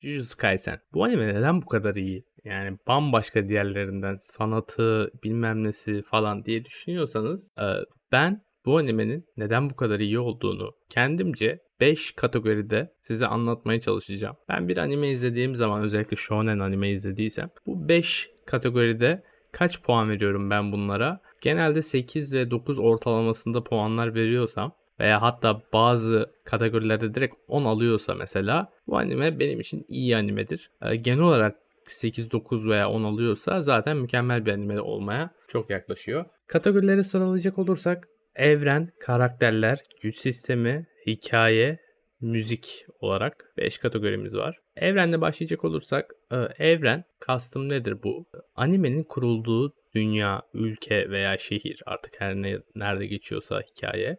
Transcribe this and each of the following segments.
Jujutsu Kaisen. Bu anime neden bu kadar iyi? Yani bambaşka diğerlerinden sanatı, bilmem nesi falan diye düşünüyorsanız e, ben bu animenin neden bu kadar iyi olduğunu kendimce 5 kategoride size anlatmaya çalışacağım. Ben bir anime izlediğim zaman özellikle shonen anime izlediysem bu 5 kategoride kaç puan veriyorum ben bunlara? Genelde 8 ve 9 ortalamasında puanlar veriyorsam veya hatta bazı kategorilerde direkt 10 alıyorsa mesela bu anime benim için iyi animedir. Ee, genel olarak 8, 9 veya 10 alıyorsa zaten mükemmel bir anime olmaya çok yaklaşıyor. Kategorileri sıralayacak olursak evren, karakterler, güç sistemi, hikaye, müzik olarak 5 kategorimiz var. Evrenle başlayacak olursak e, evren kastım nedir bu? Animenin kurulduğu dünya, ülke veya şehir artık her ne nerede geçiyorsa hikaye.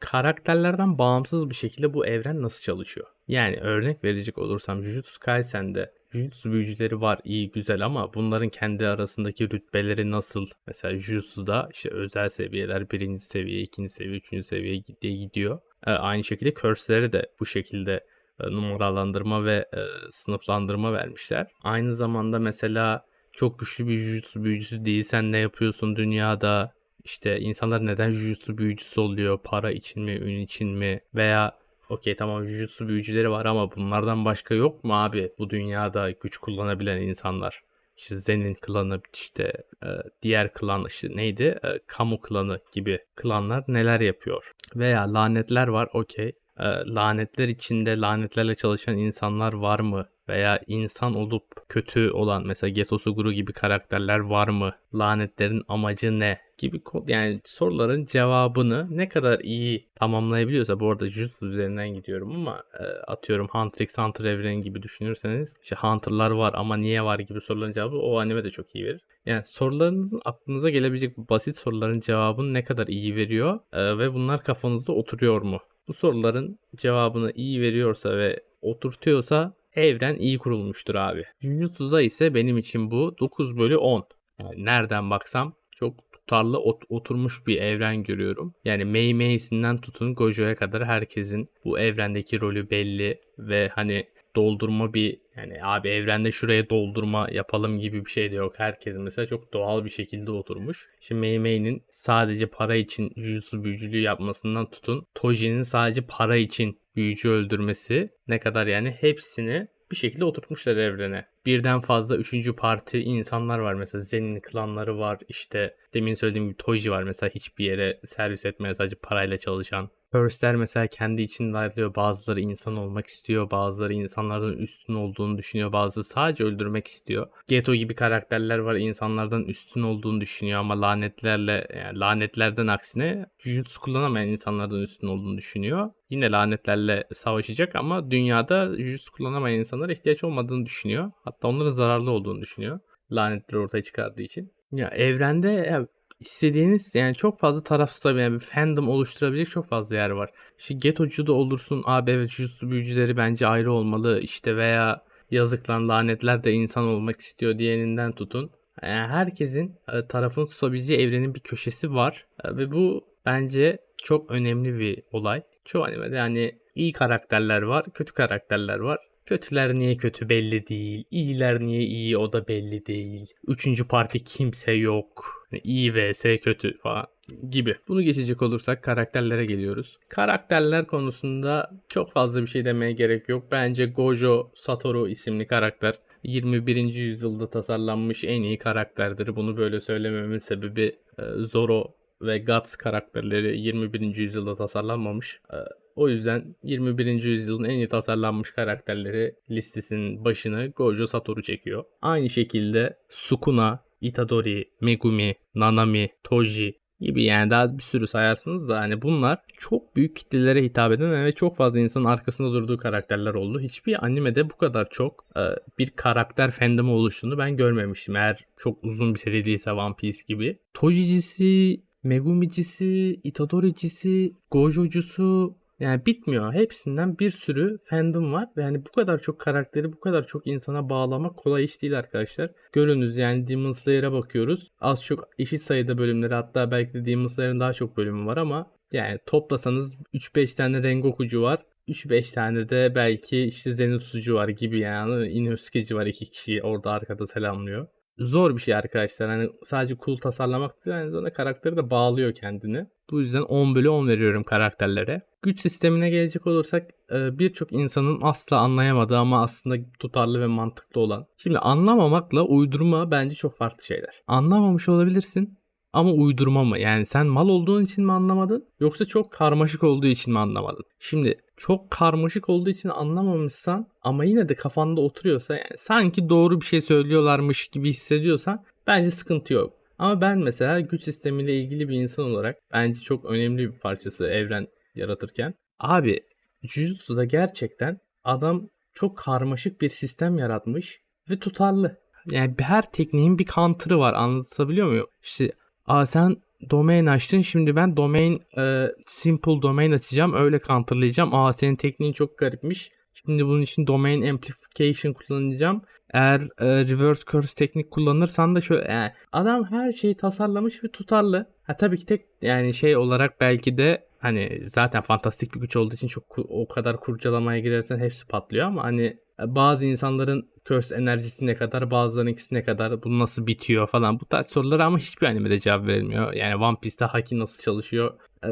Karakterlerden bağımsız bir şekilde bu evren nasıl çalışıyor? Yani örnek verecek olursam Jujutsu Kaisen'de Jujutsu büyücüleri var iyi güzel ama bunların kendi arasındaki rütbeleri nasıl? Mesela Jujutsu'da işte özel seviyeler birinci seviye, ikinci seviye, üçüncü seviye diye gidiyor. Aynı şekilde curse'leri de bu şekilde numaralandırma ve sınıflandırma vermişler. Aynı zamanda mesela çok güçlü bir Jujutsu büyücüsü değilsen ne yapıyorsun dünyada? İşte insanlar neden Jujutsu büyücüsü oluyor? Para için mi, ün için mi? Veya okey tamam Jujutsu büyücüleri var ama bunlardan başka yok mu abi bu dünyada güç kullanabilen insanlar? İşte Zen'in klanı işte e, diğer klan işte neydi? E, Kamu klanı gibi klanlar neler yapıyor? Veya lanetler var okey. E, lanetler içinde lanetlerle çalışan insanlar var mı? Veya insan olup kötü olan mesela Geto Suguru gibi karakterler var mı? Lanetlerin amacı ne? Gibi yani soruların cevabını ne kadar iyi tamamlayabiliyorsa bu arada Jujutsu üzerinden gidiyorum ama e, atıyorum Hunter x Hunter evreni gibi düşünürseniz işte Hunter'lar var ama niye var gibi soruların cevabı o anime de çok iyi verir. Yani sorularınızın aklınıza gelebilecek basit soruların cevabını ne kadar iyi veriyor e, ve bunlar kafanızda oturuyor mu? Bu soruların cevabını iyi veriyorsa ve oturtuyorsa evren iyi kurulmuştur abi. Jujutsu'da ise benim için bu 9 bölü 10. Yani nereden baksam çok tutarlı ot- oturmuş bir evren görüyorum. Yani Mei Mei'sinden tutun Gojo'ya kadar herkesin bu evrendeki rolü belli ve hani doldurma bir yani abi evrende şuraya doldurma yapalım gibi bir şey de yok. Herkes mesela çok doğal bir şekilde oturmuş. Şimdi Mei Mei'nin sadece para için Jujutsu büyücülüğü yapmasından tutun. Toji'nin sadece para için büyücü öldürmesi ne kadar yani hepsini bir şekilde oturtmuşlar evrene. Birden fazla üçüncü parti insanlar var mesela Zen'in klanları var işte demin söylediğim gibi Toji var mesela hiçbir yere servis etmeye sadece parayla çalışan. Firstler mesela kendi içinde ayrılıyor. Bazıları insan olmak istiyor. Bazıları insanlardan üstün olduğunu düşünüyor. Bazısı sadece öldürmek istiyor. Geto gibi karakterler var. insanlardan üstün olduğunu düşünüyor ama lanetlerle yani lanetlerden aksine Jujutsu kullanamayan insanlardan üstün olduğunu düşünüyor. Yine lanetlerle savaşacak ama dünyada Jujutsu kullanamayan insanlara ihtiyaç olmadığını düşünüyor. Hatta onların zararlı olduğunu düşünüyor. Lanetleri ortaya çıkardığı için. Ya evrende ya istediğiniz yani çok fazla taraf tutabilen bir fandom oluşturabilecek çok fazla yer var. İşte Geto'cu da olursun Jutsu büyücüleri bence ayrı olmalı işte veya yazık lan lanetler de insan olmak istiyor diyeninden tutun. Yani herkesin e, tarafını tutabileceği evrenin bir köşesi var e, ve bu bence çok önemli bir olay. Çoğu animede yani iyi karakterler var, kötü karakterler var. Kötüler niye kötü belli değil. İyiler niye iyi o da belli değil. Üçüncü parti kimse yok. İyi vs kötü falan gibi. Bunu geçecek olursak karakterlere geliyoruz. Karakterler konusunda çok fazla bir şey demeye gerek yok. Bence Gojo Satoru isimli karakter 21. yüzyılda tasarlanmış en iyi karakterdir. Bunu böyle söylememin sebebi e, Zoro ve Guts karakterleri 21. yüzyılda tasarlanmamış. E, o yüzden 21. yüzyılın en iyi tasarlanmış karakterleri listesinin başını Gojo Satoru çekiyor. Aynı şekilde Sukuna, Itadori, Megumi, Nanami, Toji gibi yani daha bir sürü sayarsınız da hani bunlar çok büyük kitlelere hitap eden ve çok fazla insanın arkasında durduğu karakterler oldu. Hiçbir animede bu kadar çok e, bir karakter fandomu oluştuğunu ben görmemiştim. Eğer çok uzun bir seri değilse One Piece gibi. Toji'cisi, Megumi'cisi, Itadori'cisi, Gojo'cusu yani bitmiyor. Hepsinden bir sürü fandom var yani bu kadar çok karakteri bu kadar çok insana bağlamak kolay iş değil arkadaşlar. Görünüz yani Demon Slayer'a bakıyoruz. Az çok eşit sayıda bölümleri hatta belki de Demon Slayer'ın daha çok bölümü var ama yani toplasanız 3-5 tane Rengoku'cu var. 3-5 tane de belki işte Zenitsu'cu var gibi yani. Inosuke'ci var 2 kişi orada arkada selamlıyor. Zor bir şey arkadaşlar. Hani sadece cool tasarlamak değil aynı zamanda karakteri de bağlıyor kendini. Bu yüzden 10 bölü 10 veriyorum karakterlere. Güç sistemine gelecek olursak e, birçok insanın asla anlayamadığı ama aslında tutarlı ve mantıklı olan. Şimdi anlamamakla uydurma bence çok farklı şeyler. Anlamamış olabilirsin ama uydurma mı? Yani sen mal olduğun için mi anlamadın? Yoksa çok karmaşık olduğu için mi anlamadın? Şimdi çok karmaşık olduğu için anlamamışsan ama yine de kafanda oturuyorsa yani sanki doğru bir şey söylüyorlarmış gibi hissediyorsan bence sıkıntı yok. Ama ben mesela güç sistemiyle ilgili bir insan olarak bence çok önemli bir parçası evren yaratırken. Abi Jujutsu'da gerçekten adam çok karmaşık bir sistem yaratmış ve tutarlı. Yani her tekniğin bir counter'ı var anlatabiliyor muyum? İşte Aa sen domain açtın şimdi ben domain e, simple domain açacağım öyle counterlayacağım. Aa senin tekniğin çok garipmiş. Şimdi bunun için domain amplification kullanacağım. Eğer e, reverse curse teknik kullanırsan da şöyle yani adam her şeyi tasarlamış ve tutarlı. Ha tabii ki tek yani şey olarak belki de hani zaten fantastik bir güç olduğu için çok o kadar kurcalamaya girersen hepsi patlıyor ama hani bazı insanların curse enerjisi ne kadar bazılarınkisi ne kadar bu nasıl bitiyor falan bu tarz sorulara ama hiçbir animede cevap verilmiyor. Yani One Piece'te Haki nasıl çalışıyor ee,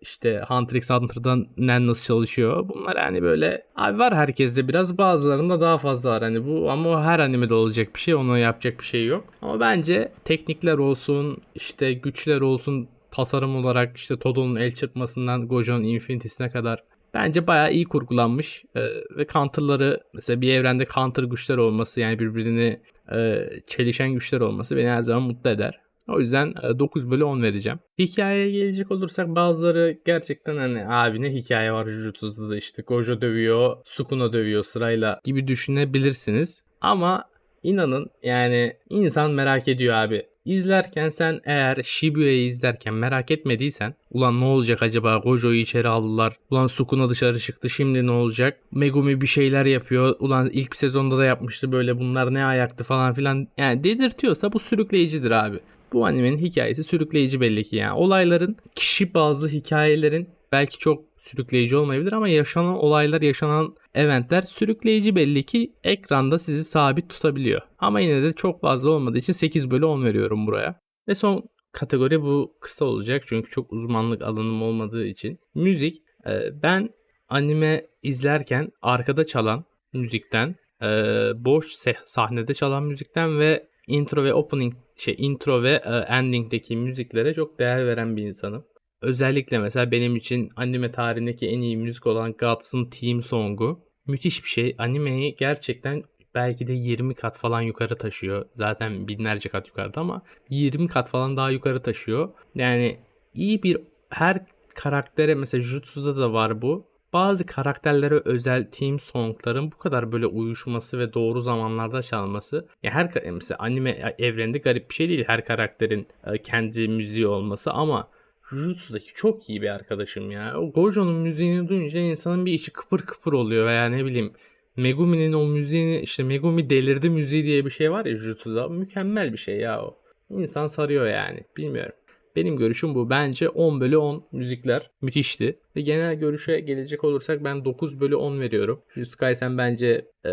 işte Hunter x Hunter'dan Nen nasıl çalışıyor bunlar yani böyle abi var herkeste biraz bazılarında daha fazla var hani bu ama her animede olacak bir şey ona yapacak bir şey yok. Ama bence teknikler olsun işte güçler olsun tasarım olarak işte Todo'nun el çırpmasından Gojo'nun Infinity'sine kadar bence bayağı iyi kurgulanmış ee, ve counter'ları mesela bir evrende counter güçler olması yani birbirini e, çelişen güçler olması beni her zaman mutlu eder. O yüzden 9 bölü 10 vereceğim. Hikayeye gelecek olursak bazıları gerçekten hani abi ne hikaye var Jujutsu'da da işte Gojo dövüyor, Sukuna dövüyor sırayla gibi düşünebilirsiniz. Ama inanın yani insan merak ediyor abi. İzlerken sen eğer Shibuya'yı izlerken merak etmediysen ulan ne olacak acaba Gojo'yu içeri aldılar. Ulan Sukuna dışarı çıktı şimdi ne olacak? Megumi bir şeyler yapıyor. Ulan ilk sezonda da yapmıştı böyle bunlar ne ayaktı falan filan. Yani dedirtiyorsa bu sürükleyicidir abi. Bu animenin hikayesi sürükleyici belli ki yani. Olayların kişi bazlı hikayelerin belki çok sürükleyici olmayabilir ama yaşanan olaylar, yaşanan eventler sürükleyici belli ki ekranda sizi sabit tutabiliyor. Ama yine de çok fazla olmadığı için 8 bölü 10 veriyorum buraya. Ve son kategori bu kısa olacak çünkü çok uzmanlık alanım olmadığı için. Müzik. Ben anime izlerken arkada çalan müzikten, boş sahnede çalan müzikten ve intro ve opening şey intro ve ending'deki müziklere çok değer veren bir insanım. Özellikle mesela benim için anime tarihindeki en iyi müzik olan Gods'ın Theme Song'u müthiş bir şey. Animeyi gerçekten belki de 20 kat falan yukarı taşıyor. Zaten binlerce kat yukarıda ama 20 kat falan daha yukarı taşıyor. Yani iyi bir her karaktere mesela Jutsu'da da var bu. Bazı karakterlere özel team songların bu kadar böyle uyuşması ve doğru zamanlarda çalması. Ya her mesela anime evreninde garip bir şey değil her karakterin kendi müziği olması ama Jujutsu'daki çok iyi bir arkadaşım ya. O Gojo'nun müziğini duyunca insanın bir içi kıpır kıpır oluyor veya ne bileyim Megumi'nin o müziğini işte Megumi delirdi müziği diye bir şey var ya Jujutsu'da. Mükemmel bir şey ya o. İnsan sarıyor yani. Bilmiyorum. Benim görüşüm bu. Bence 10 bölü 10 müzikler müthişti. Ve genel görüşe gelecek olursak ben 9 bölü 10 veriyorum. Jujutsu Kaisen bence e,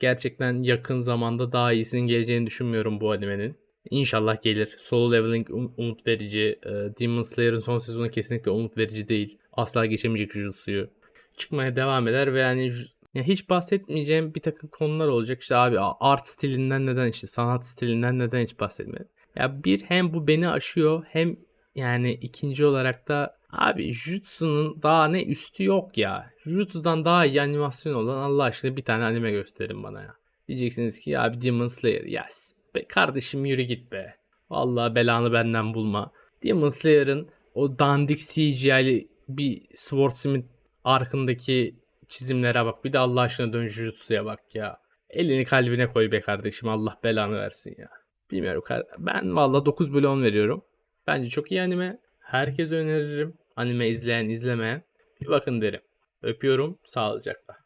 gerçekten yakın zamanda daha iyisinin geleceğini düşünmüyorum bu animenin. İnşallah gelir. Solo Leveling um- umut verici. E, Demon Slayer'ın son sezonu kesinlikle umut verici değil. Asla geçemeyecek Jujutsu'yu. Çıkmaya devam eder ve yani ya hiç bahsetmeyeceğim bir takım konular olacak. İşte abi art stilinden neden işte sanat stilinden neden hiç bahsetmedim. Ya bir hem bu beni aşıyor hem yani ikinci olarak da abi Jutsu'nun daha ne üstü yok ya. Jutsu'dan daha iyi animasyon olan Allah aşkına bir tane anime gösterin bana ya. Diyeceksiniz ki abi Demon Slayer. Yes. Be kardeşim yürü git be. Vallahi belanı benden bulma. Demon Slayer'ın o dandik CGI'li bir Swordsmith arkındaki çizimlere bak. Bir de Allah aşkına dön Jujutsu'ya bak ya. Elini kalbine koy be kardeşim. Allah belanı versin ya. Bilmiyorum. Ben valla 9 bölü 10 veriyorum. Bence çok iyi anime. Herkese öneririm. Anime izleyen izlemeyen. Bir bakın derim. Öpüyorum. Sağlıcakla.